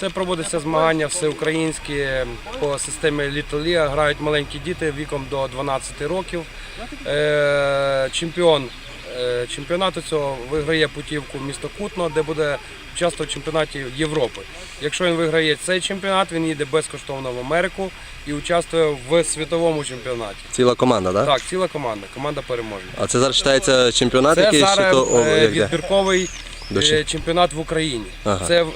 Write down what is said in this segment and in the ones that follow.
Це проводяться змагання всеукраїнські по системі Little League. Грають маленькі діти віком до 12 років. Е, Чемпіон е, чемпіонату цього виграє путівку в місто Кутно, де буде участвувати в чемпіонаті Європи. Якщо він виграє цей чемпіонат, він їде безкоштовно в Америку і участвує в світовому чемпіонаті. Ціла команда, так? Так, ціла команда, команда переможна. А це зараз вважається чемпіонат чи зараз е, відбірковий чемпіонат в Україні. Ага. Це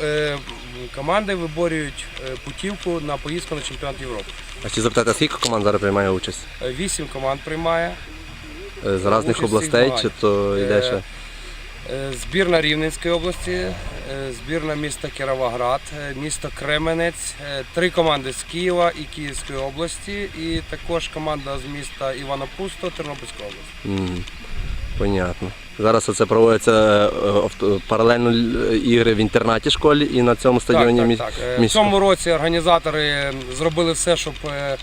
команди виборюють е, путівку на поїздку на чемпіонат Європи. А чи запитати, скільки команд зараз приймає участь? Е, Вісім команд приймає. Е, З різних областей, чи то йде ще? Збірна Рівненської області, збірна міста Кіровоград, місто Кременець, три команди з Києва і Київської області, і також команда з міста Івано-Пусто, Тернопільської області. Понятно. Зараз це проводяться е, паралельно ігри в інтернаті школі і на цьому стадіоні так, так, так. Е, В цьому році організатори зробили все, щоб е,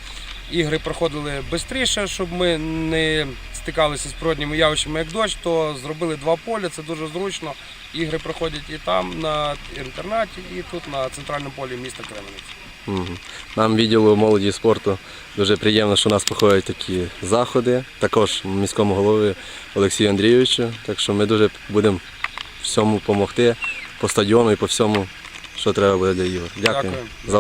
ігри проходили швидше, щоб ми не стикалися з природніми явищами як дощ, то зробили два поля, це дуже зручно. Ігри проходять і там, на інтернаті, і тут на центральному полі міста Кременець. Нам відділу молоді і спорту дуже приємно, що у нас проходять такі заходи. Також міському голові Олексію Андрійовичу. Так що ми дуже будемо всьому допомогти по стадіону і по всьому, що треба буде для ігор. Дякую Дякую. за